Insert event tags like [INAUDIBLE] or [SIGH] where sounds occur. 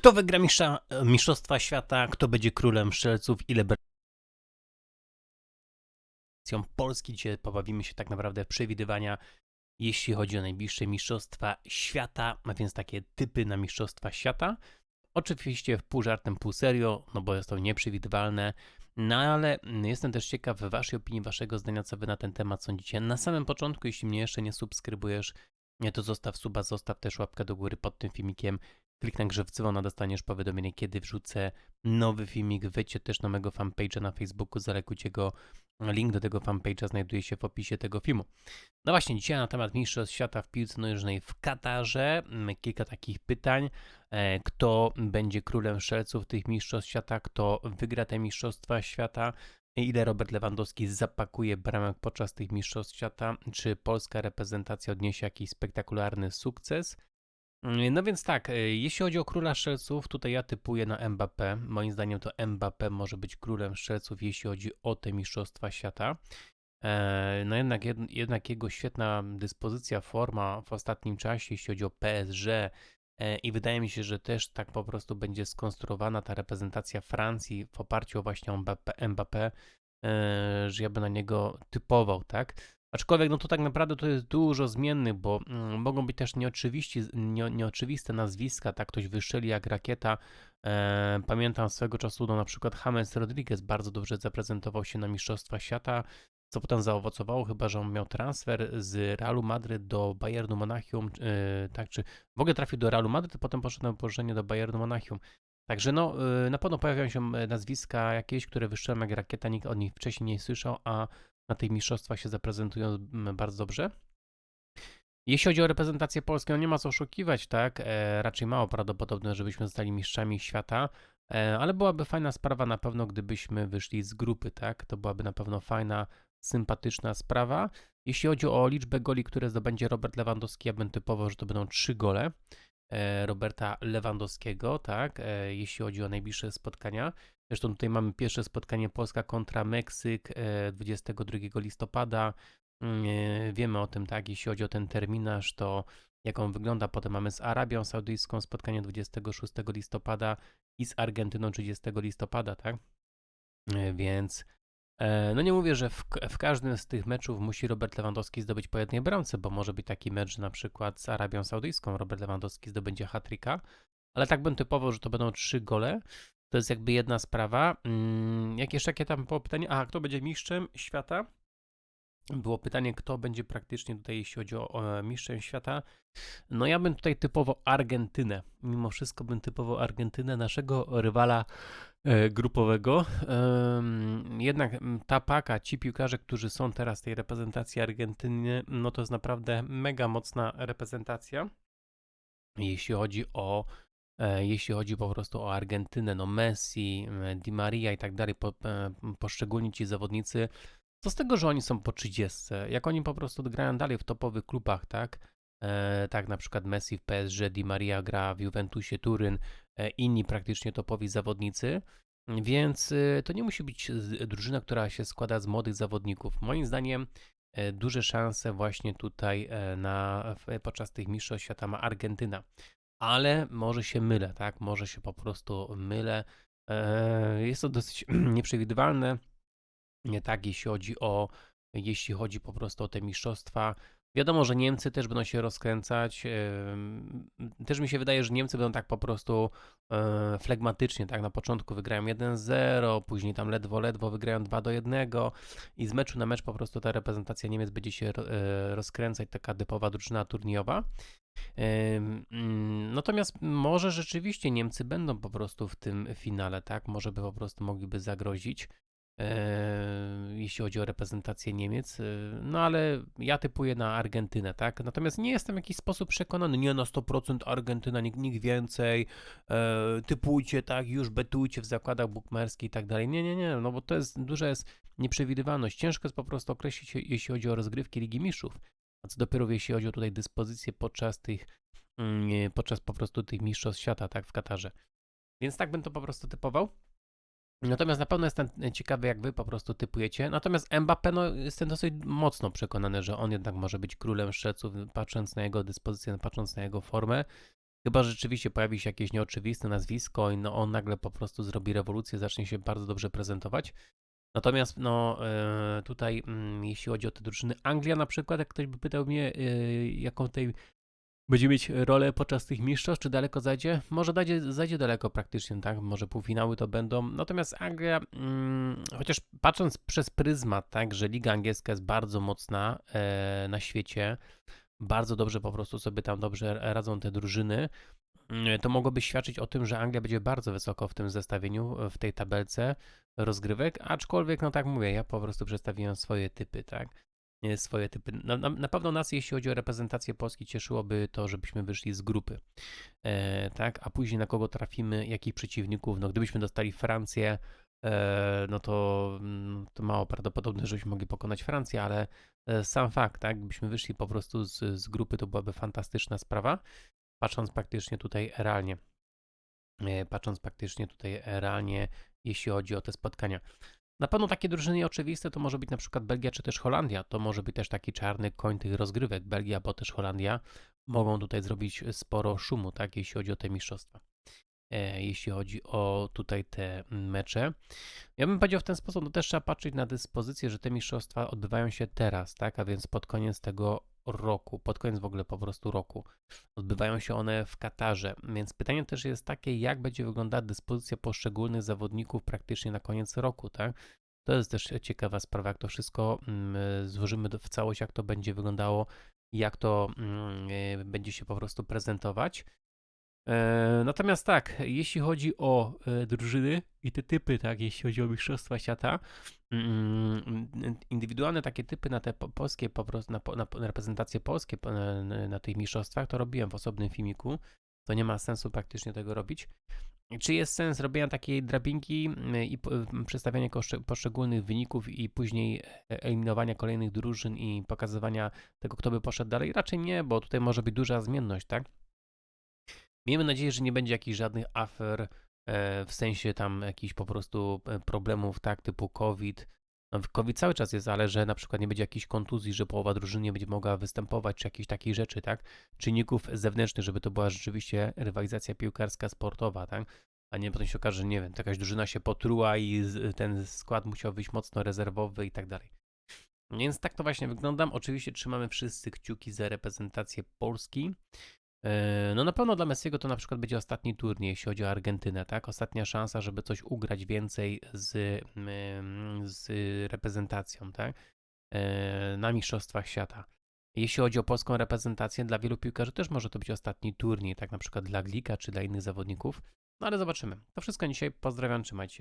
Kto wygra mistrza, Mistrzostwa Świata? Kto będzie królem strzelców? Ile Polski? Dzisiaj pobawimy się tak naprawdę przewidywania, jeśli chodzi o najbliższe Mistrzostwa Świata, a więc takie typy na Mistrzostwa Świata. Oczywiście w pół żartem, pół serio, no bo jest to nieprzewidywalne. No ale jestem też ciekaw waszej opinii, waszego zdania, co wy na ten temat sądzicie. Na samym początku, jeśli mnie jeszcze nie subskrybujesz, to zostaw suba, zostaw też łapkę do góry pod tym filmikiem. Kliknij grze w dzwona, dostaniesz powiadomienie, kiedy wrzucę nowy filmik. Wejdźcie też na mojego fanpage'a na Facebooku, zalekujcie go. Link do tego fanpage'a znajduje się w opisie tego filmu. No właśnie, dzisiaj na temat Mistrzostw Świata w piłce nożnej w Katarze. Mm, Kilka takich pytań. E, Kto będzie królem strzelców tych Mistrzostw Świata? Kto wygra te Mistrzostwa Świata? Ile Robert Lewandowski zapakuje bramek podczas tych Mistrzostw Świata? Czy polska reprezentacja odniesie jakiś spektakularny sukces? Mm, No więc tak, e, jeśli chodzi o króla strzelców, tutaj ja typuję na Mbappé. Moim zdaniem to Mbappé może być królem strzelców, jeśli chodzi o te mistrzostwa świata. E, No jednak, jed- jednak jego świetna dyspozycja, forma w ostatnim czasie, jeśli chodzi o PSG e, i wydaje mi się, że też tak po prostu będzie skonstruowana ta reprezentacja Francji w oparciu o właśnie Mbappé, że ja bym na niego typował, tak? Aczkolwiek no to tak naprawdę to jest dużo zmiennych, bo mm, mogą być też nie, nieoczywiste nazwiska, tak ktoś wyszczeli jak rakieta. E, pamiętam swego czasu, no na przykład James Rodriguez bardzo dobrze zaprezentował się na Mistrzostwa Świata, co potem zaowocowało, chyba że on miał transfer z Realu Madryt do Bayernu Monachium, e, tak, czy w ogóle trafił do Realu Madryt, potem poszedł na położenie do Bayernu Monachium. Także no, e, na pewno pojawiają się nazwiska jakieś, które wyszczelam jak rakieta, nikt o nich wcześniej nie słyszał, a na tych mistrzostwach się zaprezentują bardzo dobrze. Jeśli chodzi o reprezentację polską, no nie ma co oszukiwać, tak? E, raczej mało prawdopodobne, żebyśmy zostali mistrzami świata, e, ale byłaby fajna sprawa na pewno, gdybyśmy wyszli z grupy, tak? To byłaby na pewno fajna, sympatyczna sprawa. Jeśli chodzi o liczbę goli, które zdobędzie Robert Lewandowski, ja bym typował, że to będą trzy gole Roberta Lewandowskiego, tak? E, jeśli chodzi o najbliższe spotkania. Zresztą tutaj mamy pierwsze spotkanie Polska kontra Meksyk e, 22 listopada. Mm, e, Wiemy o tym, tak, jeśli chodzi o ten terminarz, to jak on wygląda. Potem mamy z Arabią Saudyjską spotkanie 26 listopada i z Argentyną 30 listopada, tak? E, Więc e, no nie mówię, że w, w każdym z tych meczów musi Robert Lewandowski zdobyć po jednej bramce, bo może być taki mecz, na przykład z Arabią Saudyjską Robert Lewandowski zdobędzie hat-tricka, ale tak bym typował, że to będą trzy gole. To jest jakby jedna sprawa. Mm, Jak jeszcze jakie tam było pytanie? A, kto będzie mistrzem świata? Było pytanie, kto będzie praktycznie tutaj, jeśli chodzi o, o mistrzem świata. No ja bym tutaj typował Argentynę. Mimo wszystko bym typował Argentynę, naszego rywala e, grupowego. Em, jednak ta paka, ci piłkarze, którzy są teraz w tej reprezentacji Argentyny, no to jest naprawdę mega mocna reprezentacja. Jeśli chodzi o e, jeśli chodzi po prostu o Argentynę, no Messi, e, Di Maria i tak dalej, po, e, poszczególni ci zawodnicy, co z tego, że oni są po 30? Jak oni po prostu grają dalej w topowych klubach, tak? E, tak, na przykład Messi w PSG, Di Maria gra w Juventusie Turyn, e, inni praktycznie topowi zawodnicy, więc e, to nie musi być drużyna, która się składa z młodych zawodników. Moim zdaniem duże szanse właśnie tutaj na, podczas tych mistrzostw świata ma Argentyna. Ale może się mylę, tak? Może się po prostu mylę. Jest to dosyć [CLEARS THROAT] nieprzewidywalne. Nie tak, jeśli chodzi o, jeśli chodzi po prostu o te mistrzostwa. Wiadomo, że Niemcy też będą się rozkręcać. Też mi się wydaje, że Niemcy będą tak po prostu e, flegmatycznie, tak na początku wygrają 1-0, później tam ledwo, ledwo wygrają 2 do 1 i z meczu na mecz po prostu ta reprezentacja Niemiec będzie się e, rozkręcać, taka typowa drużyna turniejowa. Mm, Natomiast może rzeczywiście Niemcy będą po prostu w tym finale, tak? Może by po prostu mogliby zagrozić, jeśli chodzi o reprezentację Niemiec. e, No ale ja typuję na Argentynę, tak? Natomiast nie jestem w jakiś sposób przekonany, nie na 100% Argentyna, nikt, nikt więcej, e, typujcie, tak? Już betujcie w zakładach bukmerskich i tak dalej. Nie, nie, nie, no bo to jest, duża jest nieprzewidywalność. Ciężko jest po prostu określić, jeśli chodzi o rozgrywki Ligi Mistrzów. A co dopiero jeśli chodzi o tutaj dyspozycję podczas tych, mm, podczas po prostu tych mistrzostw świata, tak, w Katarze. Więc tak bym to po prostu typował. Natomiast na pewno jestem ciekawy, jak wy po prostu typujecie. Natomiast Mbappé, no jestem dosyć mocno przekonany, że on jednak może być królem strzelców, patrząc na jego dyspozycję, patrząc na jego formę. Chyba rzeczywiście pojawi się jakieś nieoczywiste nazwisko i no on nagle po prostu zrobi rewolucję, zacznie się bardzo dobrze prezentować. Natomiast no e, tutaj mm, jeśli chodzi o te drużyny, Anglia na przykład, jak ktoś by pytał mnie, e, jaką tutaj będzie mieć rolę podczas tych mistrzostw, czy daleko zajdzie? Może zajdzie, zajdzie daleko praktycznie, tak? Może półfinały to będą. Natomiast Anglia, mm, chociaż patrząc przez pryzmat, tak, że Liga Angielska jest bardzo mocna e, na świecie, bardzo dobrze po prostu sobie tam dobrze radzą te drużyny, mm, to mogłoby świadczyć o tym, że Anglia będzie bardzo wysoko w tym zestawieniu, w tej tabelce rozgrywek, aczkolwiek, no tak mówię, ja po prostu przedstawiłem swoje typy, tak? Nie, Swoje typy. Na, na, na pewno nas, jeśli chodzi o reprezentację Polski, cieszyłoby to, żebyśmy wyszli z grupy, e, tak? A później na kogo trafimy, jakich przeciwników, no gdybyśmy dostali Francję, e, no to, mm, to mało prawdopodobne, żebyśmy mogli pokonać Francję, ale e, sam fakt, tak? Gdybyśmy wyszli po prostu z, z grupy, to byłaby fantastyczna sprawa, patrząc praktycznie tutaj realnie. E, Patrząc praktycznie tutaj realnie, jeśli chodzi o te spotkania. Na pewno takie drużyny oczywiste to może być na przykład Belgia czy też Holandia. To może być też taki czarny koń tych rozgrywek. Belgia, bo też Holandia mogą tutaj zrobić sporo szumu, tak, jeśli chodzi o te mistrzostwa. E, jeśli chodzi o tutaj te mecze. Ja bym powiedział w ten sposób, no też trzeba patrzeć na dyspozycję, że te mistrzostwa odbywają się teraz, tak, a więc pod koniec tego roku, pod koniec w ogóle po prostu roku. Odbywają się one w Katarze, więc pytanie też jest takie, jak będzie wyglądała dyspozycja poszczególnych zawodników praktycznie na koniec roku, tak? To jest też ciekawa sprawa, jak to wszystko mm, złożymy w całość, jak to będzie wyglądało, jak to mm, e, będzie się po prostu prezentować. E, Natomiast tak, jeśli chodzi o e, drużyny i te typy, tak, jeśli chodzi o Mistrzostwa Świata, mm, indywidualne takie typy na te po- polskie, po prostu na, na, reprezentacje polskie po- na, na- tych mistrzostwach, to robiłem w osobnym filmiku. To nie ma sensu praktycznie tego robić. Czy jest sens robienia takiej drabinki mm, i przedstawiania poszczególnych wyników i później e, eliminowania kolejnych drużyn i pokazywania tego, kto by poszedł dalej? Raczej nie, bo tutaj może być duża zmienność, tak? Miejmy nadzieję, że nie będzie jakichś żadnych afer, e, w sensie tam jakichś po prostu e, problemów, tak, typu COVID. No, COVID cały czas jest, ale że na przykład nie będzie jakichś kontuzji, że połowa drużyny nie będzie mogła występować, czy jakichś takich rzeczy, tak? Czynników zewnętrznych, żeby to była rzeczywiście rywalizacja piłkarska, sportowa, tak? A nie potem się okaże, że nie wiem, jakaś drużyna się potruła i ten skład musiał być mocno rezerwowy i tak dalej. Więc tak to właśnie wygląda. Oczywiście trzymamy wszyscy kciuki za reprezentację Polski. E, No na pewno dla Messiego to na przykład będzie ostatni turniej, jeśli chodzi o Argentynę, tak? Ostatnia szansa, żeby coś ugrać więcej z, mm, z reprezentacją, tak? E, Na Mistrzostwach Świata. Jeśli chodzi o polską reprezentację, dla wielu piłkarzy też może to być ostatni turniej, tak na przykład dla Glika czy dla innych zawodników. No ale zobaczymy. To wszystko dzisiaj. Pozdrawiam, trzymajcie się.